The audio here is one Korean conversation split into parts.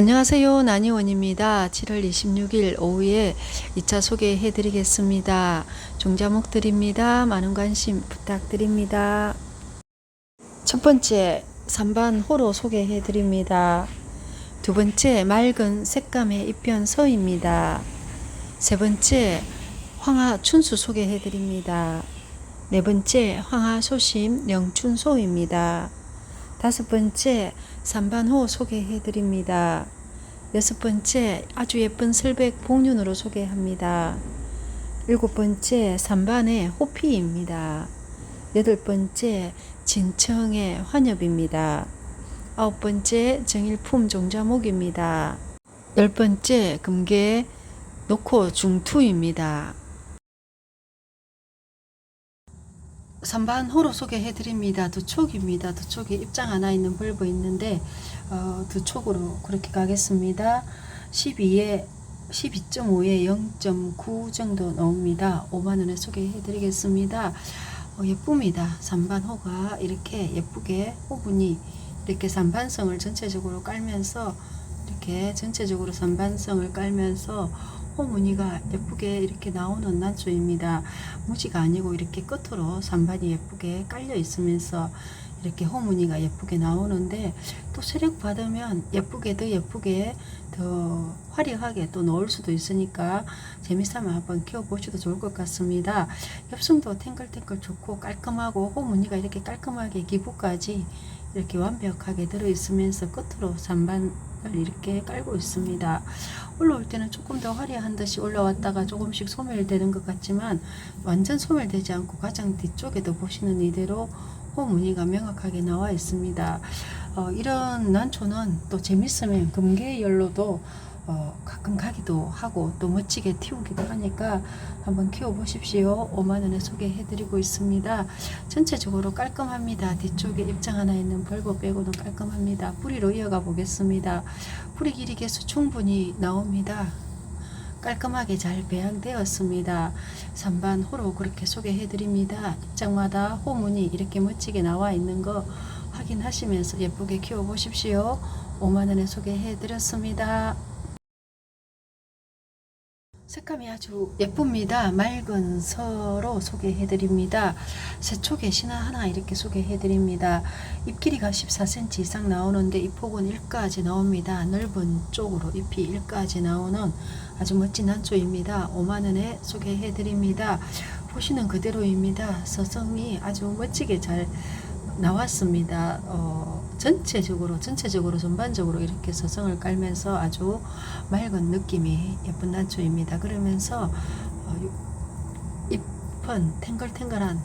안녕하세요. 나니원입니다. 7월 26일 오후에 2차 소개해 드리겠습니다. 종자목들입니다. 많은 관심 부탁드립니다. 첫 번째, 3반 호로 소개해 드립니다. 두 번째, 맑은 색감의 입변서입니다. 세 번째, 황하 춘수 소개해 드립니다. 네 번째, 황하 소심 영춘소입니다. 다섯 번째, 삼반호 소개해 드립니다. 여섯 번째, 아주 예쁜 슬백 복륜으로 소개합니다. 일곱 번째, 삼반의 호피입니다. 여덟 번째, 진청의 환엽입니다. 아홉 번째, 정일품 종자목입니다. 열 번째, 금계 녹호 중투입니다. 3반 호로 소개해 드립니다. 두 촉입니다. 두 촉에 입장 하나 있는 벌브 있는데 어, 두 촉으로 그렇게 가겠습니다. 12에 12.5에 0.9 정도 나옵니다. 5만 원에 소개해 드리겠습니다. 어, 예쁩니다. 3반 호가 이렇게 예쁘게 호분이 이렇게 3반성을 전체적으로 깔면서 이렇게 전체적으로 3반성을 깔면서 호 무늬가 예쁘게 이렇게 나오는 난초입니다. 무지가 아니고 이렇게 끝으로 산반이 예쁘게 깔려 있으면서 이렇게 호 무늬가 예쁘게 나오는데 또 세력 받으면 예쁘게 더 예쁘게 더 화려하게 또 넣을 수도 있으니까 재미삼아 한번 키워보셔도 좋을 것 같습니다. 엽성도 탱글탱글 좋고 깔끔하고 호 무늬가 이렇게 깔끔하게 기부까지 이렇게 완벽하게 들어있으면서 끝으로 잔반을 이렇게 깔고 있습니다. 올라올 때는 조금 더 화려한 듯이 올라왔다가 조금씩 소멸되는 것 같지만 완전 소멸되지 않고 가장 뒤쪽에도 보시는 이대로 호 무늬가 명확하게 나와 있습니다. 어, 이런 난초는 또 재밌으면 금계열로도 어, 가끔 가기도 하고 또 멋지게 튀우기도 하니까 한번 키워보십시오. 5만원에 소개해드리고 있습니다. 전체적으로 깔끔합니다. 뒤쪽에 입장 하나 있는 벌브 빼고는 깔끔합니다. 뿌리로 이어가 보겠습니다. 뿌리 길이 개수 충분히 나옵니다. 깔끔하게 잘 배양되었습니다. 3반 호로 그렇게 소개해 드립니다. 입장마다 호문이 이렇게 멋지게 나와 있는 거 확인하시면서 예쁘게 키워 보십시오. 5만원에 소개해 드렸습니다. 색감이 아주 예쁩니다. 맑은 서로 소개해드립니다. 새촉에 신화 하나 이렇게 소개해드립니다. 잎 길이가 14cm 이상 나오는데 잎폭은 1까지 나옵니다. 넓은 쪽으로 잎이 1까지 나오는 아주 멋진 한초입니다. 5만원에 소개해드립니다. 보시는 그대로입니다. 서성이 아주 멋지게 잘 나왔습니다. 어, 전체적으로 전체적으로 전반적으로 이렇게 서성을 깔면서 아주 맑은 느낌이 예쁜 난초입니다. 그러면서 어, 잎은 탱글탱글한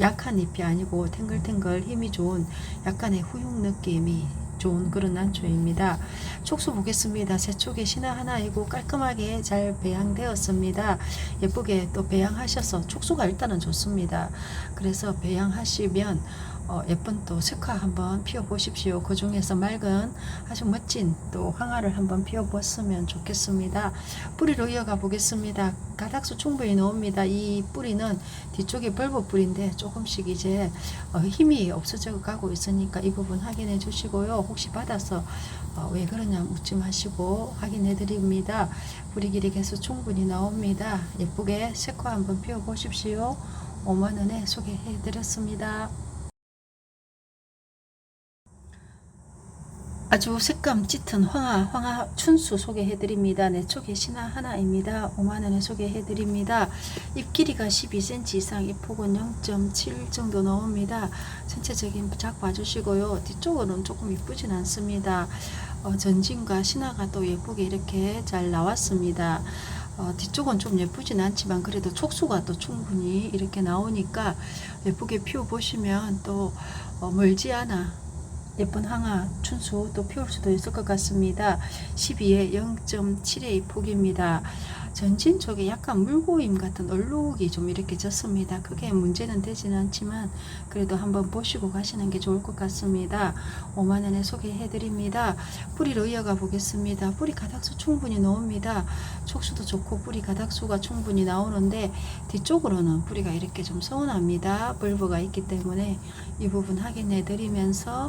약한 잎이 아니고 탱글탱글 힘이 좋은 약간의 후육 느낌이 좋은 그런 난초입니다. 촉수 보겠습니다. 새 촉에 신화 하나이고 깔끔하게 잘 배양되었습니다. 예쁘게 또 배양하셔서 촉수가 일단은 좋습니다. 그래서 배양하시면 어, 예쁜 또 색화 한번 피워 보십시오. 그 중에서 맑은 아주 멋진 또 황화를 한번 피워 보았으면 좋겠습니다. 뿌리로 이어가 보겠습니다. 가닥수 충분히 나옵니다. 이 뿌리는 뒤쪽에 벌브 뿌리인데 조금씩 이제 어, 힘이 없어져 가고 있으니까 이 부분 확인해 주시고요. 혹시 받아서 어, 왜 그러냐 묻지 마시고 확인해 드립니다. 뿌리 길이 개수 충분히 나옵니다. 예쁘게 색화 한번 피워 보십시오. 5만원에 소개해 드렸습니다. 아주 색감 짙은 황화, 황화 춘수 소개해드립니다. 내 쪽에 신화 하나입니다. 5만원에 소개해드립니다. 잎 길이가 12cm 이상, 잎 폭은 0.7 정도 나옵니다. 전체적인 작 봐주시고요. 뒤쪽으로는 조금 이쁘진 않습니다. 어, 전진과 신화가 또 예쁘게 이렇게 잘 나왔습니다. 어, 뒤쪽은 좀 예쁘진 않지만 그래도 촉수가 또 충분히 이렇게 나오니까 예쁘게 피워 보시면 또 어, 멀지 않아 예쁜 황화 춘수 또 피울 수도 있을 것 같습니다. 12에 0.7의 폭입니다. 전진 쪽에 약간 물고임 같은 얼룩이 좀 이렇게 졌습니다. 크게 문제는 되지는 않지만 그래도 한번 보시고 가시는 게 좋을 것 같습니다. 5만원에 소개해 드립니다. 뿌리로 이어가 보겠습니다. 뿌리 가닥수 충분히 나옵니다. 촉수도 좋고 뿌리 가닥수가 충분히 나오는데 뒤쪽으로는 뿌리가 이렇게 좀 서운합니다. 벌브가 있기 때문에 이 부분 확인해 드리면서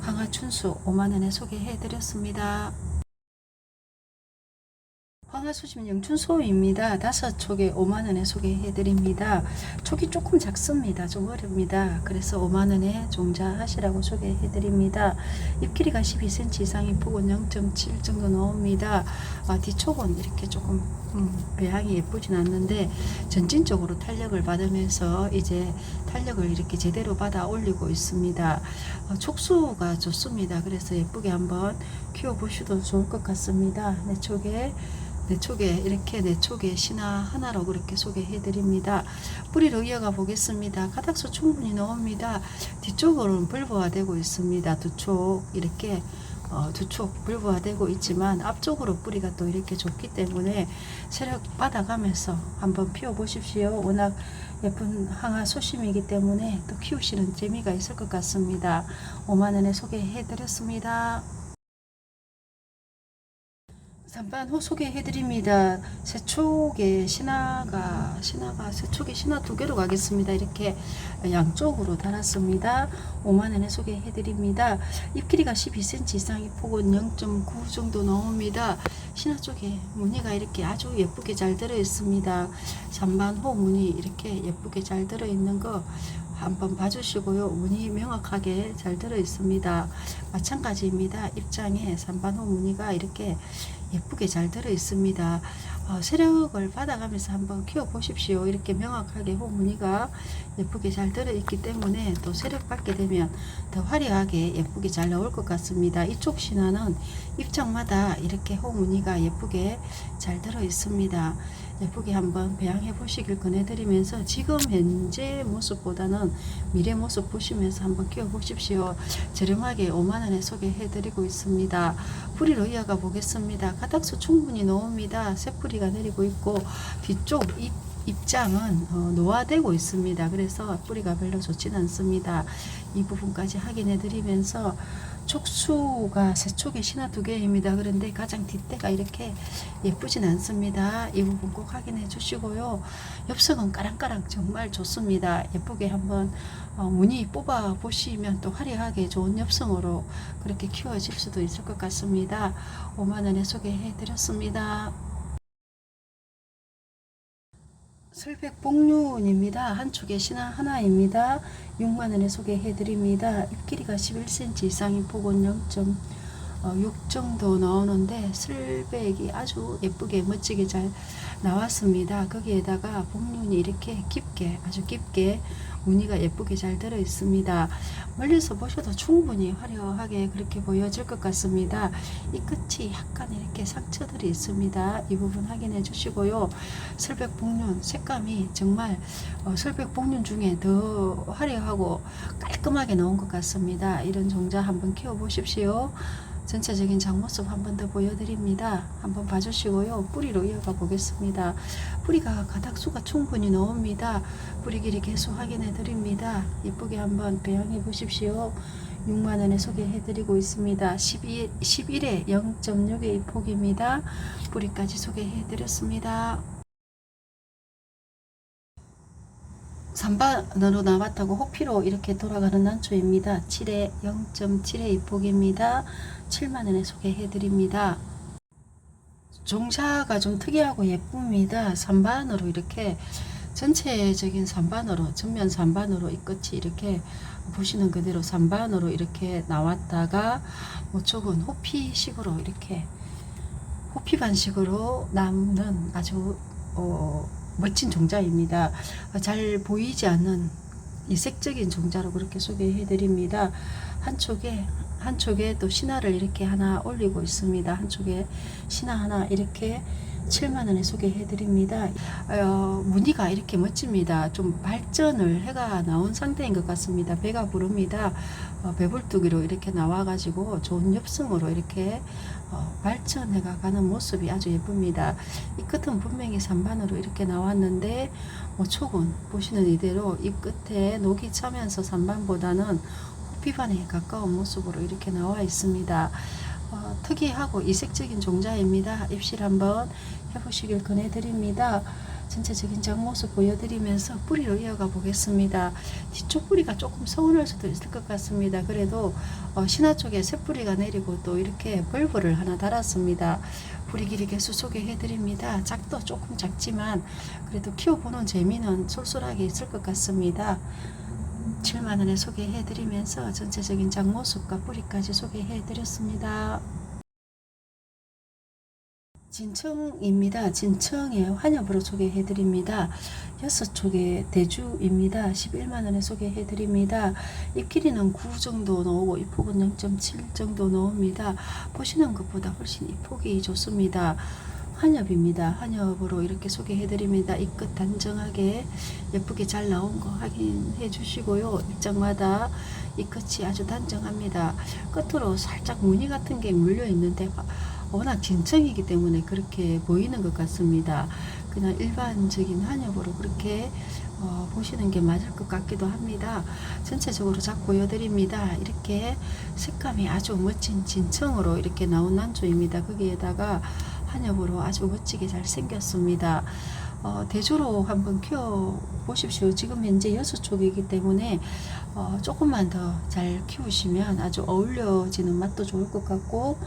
황화 춘수 5만원에 소개해 드렸습니다. 황하수심 영춘소입니다. 다섯 촉에 5만원에 소개해드립니다. 촉이 조금 작습니다. 좀 어렵니다. 그래서 5만원에 종자하시라고 소개해드립니다. 잎 길이가 12cm 이상이 폭은 0.7 정도 나옵니다. 아, 뒤촉은 이렇게 조금 음, 배양이 예쁘진 않는데 전진적으로 탄력을 받으면서 이제 탄력을 이렇게 제대로 받아 올리고 있습니다. 어, 촉수가 좋습니다. 그래서 예쁘게 한번 키워보셔도 좋을 것 같습니다. 내 쪽에 내 쪽에 이렇게 내 쪽에 신화 하나로 그렇게 소개해 드립니다. 뿌리로 이어가 보겠습니다. 가닥수 충분히 나옵니다. 뒤쪽으로는 불보화되고 있습니다. 두쪽 이렇게 어, 두쪽 불보화되고 있지만 앞쪽으로 뿌리가 또 이렇게 좋기 때문에 세력 받아가면서 한번 피워 보십시오. 워낙 예쁜 항아 소심이기 때문에 또 키우시는 재미가 있을 것 같습니다. 5만원에 소개해 드렸습니다. 잠깐 후 소개해드립니다. 세촉의 신화가 신화가 세촉의 신화 두 개로 가겠습니다. 이렇게 양쪽으로 달았습니다. 5만 원에 소개해드립니다. 잎 길이가 12cm 이상이 폭은 0.9 정도 나옵니다. 신화 쪽에 무늬가 이렇게 아주 예쁘게 잘 들어 있습니다. 잔반호 무늬 이렇게 예쁘게 잘 들어 있는 거 한번 봐주시고요. 무늬 명확하게 잘 들어 있습니다. 마찬가지입니다. 입장에 산반호 무늬가 이렇게 예쁘게 잘 들어 있습니다. 어, 세력을 받아가면서 한번 키워 보십시오. 이렇게 명확하게 호 무늬가 예쁘게 잘 들어 있기 때문에 또 세력 받게 되면 더 화려하게 예쁘게 잘 나올 것 같습니다. 이쪽 신화는 입장마다 이렇게 호 무늬가 예쁘게 잘 들어 있습니다. 예쁘게 한번 배양해 보시길 권해드리면서 지금 현재 모습보다는 미래 모습 보시면서 한번 키워 보십시오. 저렴하게 5만원에 소개해드리고 있습니다. 뿌리로 이어가 보겠습니다. 가닥수 충분히 나옵니다. 새뿌리가 내리고 있고 뒤쪽 잎 입장은 어, 노화되고 있습니다. 그래서 뿌리가 별로 좋지는 않습니다. 이 부분까지 확인해 드리면서 촉수가 세 촉에 신화 두 개입니다. 그런데 가장 뒷대가 이렇게 예쁘진 않습니다. 이 부분 꼭 확인해 주시고요. 엽석은 까랑까랑 정말 좋습니다. 예쁘게 한번 어, 무늬 뽑아 보시면 또 화려하게 좋은 엽성으로 그렇게 키워질 수도 있을 것 같습니다. 5만원에 소개해 드렸습니다. 설백 복륜입니다. 한쪽에 신화 하나입니다. 6만원에 소개해 드립니다. 잎 길이가 11cm 이상인 폭은 0.6 정도 나오는데 슬백이 아주 예쁘게 멋지게 잘 나왔습니다. 거기에다가 복륜이 이렇게 깊게 아주 깊게 무늬가 예쁘게 잘 들어 있습니다. 멀리서 보셔도 충분히 화려하게 그렇게 보여질 것 같습니다. 이 끝이 약간 이렇게 상처들이 있습니다. 이 부분 확인해 주시고요. 설백 복륜 색감이 정말 어, 설백 복륜 중에 더 화려하고 깔끔하게 나온 것 같습니다. 이런 종자 한번 키워 보십시오. 전체적인 장모습 한 번 더 보여드립니다. 한번 봐주시고요. 뿌리로 이어가 보겠습니다. 뿌리가 가닥수가 충분히 나옵니다. 뿌리 길이 계속 확인해 드립니다. 예쁘게 한번 배양해 보십시오. 6만원에 소개해 드리고 있습니다. 12, 11에 0.6의 폭입니다. 뿌리까지 소개해 드렸습니다. 3반으로 나왔다고 호피로 이렇게 돌아가는 난초입니다. 7에 0.7의 입폭입니다. 7만원에 소개해 드립니다. 종자가 좀 특이하고 예쁩니다. 3반으로 이렇게 전체적인 3반으로 전면 3반으로 이 끝이 이렇게 보시는 그대로 3반으로 이렇게 나왔다가 모쪽은 호피식으로 이렇게 호피 반식으로 남는 아주 어, 멋진 종자입니다. 어, 잘 보이지 않는 이색적인 종자로 그렇게 소개해 드립니다. 한쪽에 한쪽에 또 신화를 이렇게 하나 올리고 있습니다. 한쪽에 신화 하나 이렇게 7만 원에 소개해 드립니다. 어, 무늬가 이렇게 멋집니다. 좀 발전을 해가 나온 상태인 것 같습니다. 배가 부릅니다. 어, 배불뚝이로 이렇게 나와가지고 좋은 엽성으로 이렇게 어, 발전해가 가는 모습이 아주 예쁩니다. 이 끝은 분명히 산반으로 이렇게 나왔는데 뭐 촉은 보시는 이대로 이 끝에 녹이 차면서 산반보다는 호피반에 가까운 모습으로 이렇게 나와 있습니다. 어, 특이하고 이색적인 종자입니다. 입실 한번 해보시길 권해드립니다. 전체적인 장모습 보여드리면서 뿌리로 이어가 보겠습니다. 뒤쪽 뿌리가 조금 서운할 수도 있을 것 같습니다. 그래도 어, 신화 쪽에 새 뿌리가 내리고 또 이렇게 벌브를 하나 달았습니다. 뿌리 길이 개수 소개해 드립니다. 작도 조금 작지만 그래도 키워보는 재미는 쏠쏠하게 있을 것 같습니다. 7만 원에 소개해 드리면서 전체적인 장모습과 뿌리까지 소개해 드렸습니다. 진청입니다. 진청의 환엽으로 소개해 드립니다. 여섯 촉의 대주입니다. 11만 원에 소개해 드립니다. 잎 길이는 9 정도 나오고 잎 폭은 0.7 정도 나옵니다. 보시는 것보다 훨씬 잎 폭이 좋습니다. 환엽입니다. 환엽으로 이렇게 소개해 드립니다. 이 끝 단정하게 예쁘게 잘 나온 거 확인해 주시고요. 입장마다 이 끝이 아주 단정합니다. 끝으로 살짝 무늬 같은 게 물려 있는데 워낙 진청이기 때문에 그렇게 보이는 것 같습니다. 그냥 일반적인 한엽으로 그렇게 어, 보시는 게 맞을 것 같기도 합니다. 전체적으로 잘 보여드립니다. 이렇게 색감이 아주 멋진 진청으로 이렇게 나온 난초입니다. 거기에다가 한엽으로 아주 멋지게 잘 생겼습니다. 어, 대조로 한번 키워 보십시오. 지금 현재 여섯 촉이기 때문에 어, 조금만 더 잘 키우시면 아주 어울려지는 맛도 좋을 것 같고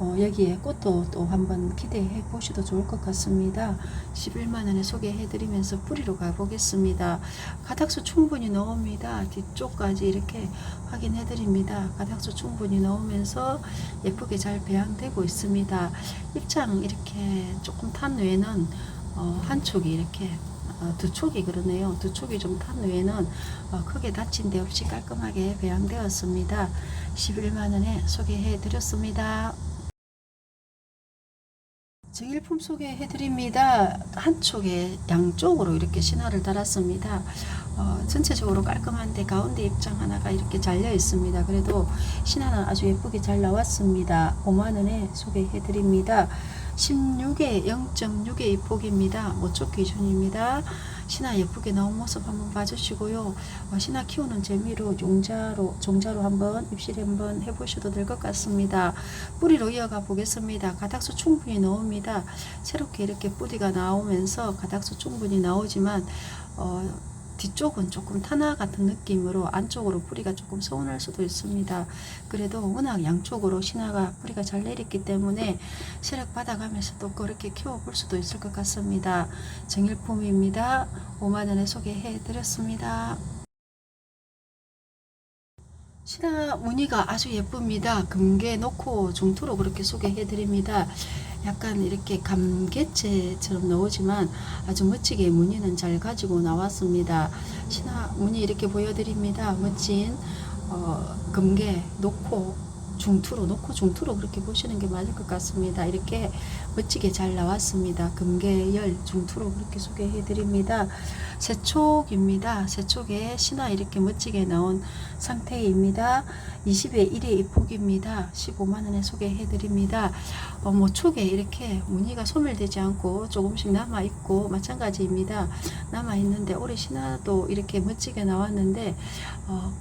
어, 여기에 꽃도 또 한번 기대해 보셔도 좋을 것 같습니다. 11만 원에 소개해 드리면서 뿌리로 가보겠습니다. 가닥수 충분히 넣습니다. 뒤쪽까지 이렇게 확인해 드립니다. 가닥수 충분히 넣으면서 예쁘게 잘 배양되고 있습니다. 입장 이렇게 조금 탄 외에는 어, 한 촉이 이렇게 어, 두 촉이 그러네요. 두 촉이 좀 탄 외에는 어, 크게 다친 데 없이 깔끔하게 배양되었습니다. 11만 원에 소개해 드렸습니다. 정일품 소개해 드립니다. 한쪽에 양쪽으로 이렇게 신화를 달았습니다. 어, 전체적으로 깔끔한데 가운데 입장 하나가 이렇게 잘려 있습니다. 그래도 신화는 아주 예쁘게 잘 나왔습니다. 5만원에 소개해 드립니다. 16에 0.6의 입폭입니다. 모쪽 기준입니다. 신화 예쁘게 나온 모습 한번 봐주시고요. 어, 신화 키우는 재미로 종자로 종자로 한번 입실 한번 해보셔도 될 것 같습니다. 뿌리로 이어가 보겠습니다. 가닥수 충분히 나옵니다. 새롭게 이렇게 뿌리가 나오면서 가닥수 충분히 나오지만 어, 뒤쪽은 조금 타나 같은 느낌으로 안쪽으로 뿌리가 조금 서운할 수도 있습니다. 그래도 워낙 양쪽으로 신화가 뿌리가 잘 내렸기 때문에 세력 받아가면서 또 그렇게 키워볼 수도 있을 것 같습니다. 정일품입니다. 5만원에 소개해 드렸습니다. 신화 무늬가 아주 예쁩니다. 금괴 놓고 중투로 그렇게 소개해 드립니다. 약간 이렇게 감개체처럼 나오지만 아주 멋지게 무늬는 잘 가지고 나왔습니다. 신화 무늬 이렇게 보여드립니다. 멋진 어, 금괴 놓고 중투로 놓고 중투로 그렇게 보시는 게 맞을 것 같습니다. 이렇게 멋지게 잘 나왔습니다. 금계열 중투로 그렇게 소개해 드립니다. 세촉입니다. 세촉에 신화 이렇게 멋지게 나온 상태입니다. 20에 1의 입폭입니다. 15만원에 소개해 드립니다. 어, 모촉에 이렇게 무늬가 소멸되지 않고 조금씩 남아있고 마찬가지입니다. 남아있는데 올해 신화도 이렇게 멋지게 나왔는데 어,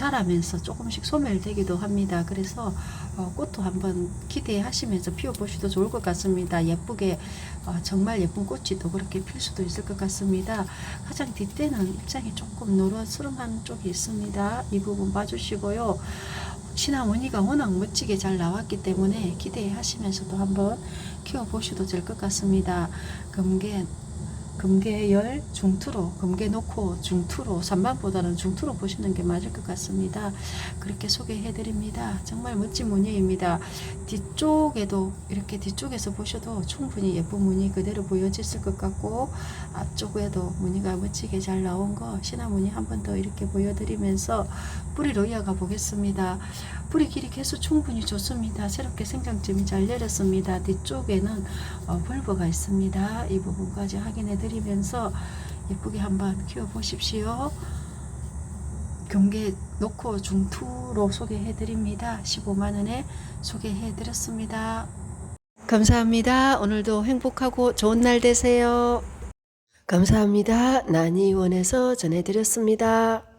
자라면서 조금씩 소멸되기도 합니다. 그래서 어, 꽃도 한번 기대하시면서 피워보셔도 좋을 것 같습니다. 예쁘게 어, 정말 예쁜 꽃이 또 그렇게 필 수도 있을 것 같습니다. 가장 뒷대는 입장이 조금 노릇스름한 쪽이 있습니다. 이 부분 봐주시고요. 무늬가 워낙 멋지게 잘 나왔기 때문에 기대하시면서도 한번 키워보셔도 될 것 같습니다. 금괴 금계열 중투로 금계 놓고 중투로 3반보다는 중투로 보시는 게 맞을 것 같습니다. 그렇게 소개해 드립니다. 정말 멋진 무늬입니다. 뒤쪽에도 이렇게 뒤쪽에서 보셔도 충분히 예쁜 무늬 그대로 보여졌을 것 같고 앞쪽에도 무늬가 멋지게 잘 나온 거 신화 무늬 한 번 더 이렇게 보여드리면서 뿌리로 이어가 보겠습니다. 뿌리 길이 개수 충분히 좋습니다. 새롭게 생장점이 잘 내렸습니다. 뒤쪽에는 어, 벌버가 있습니다. 이 부분까지 확인해 드 리면서 예쁘게 한번 키워 보십시오. 경계 놓고 중투로 소개해 드립니다. 15만원에 소개해 드렸습니다. 감사합니다. 오늘도 행복하고 좋은 날 되세요. 감사합니다. 난이원에서 전해드렸습니다.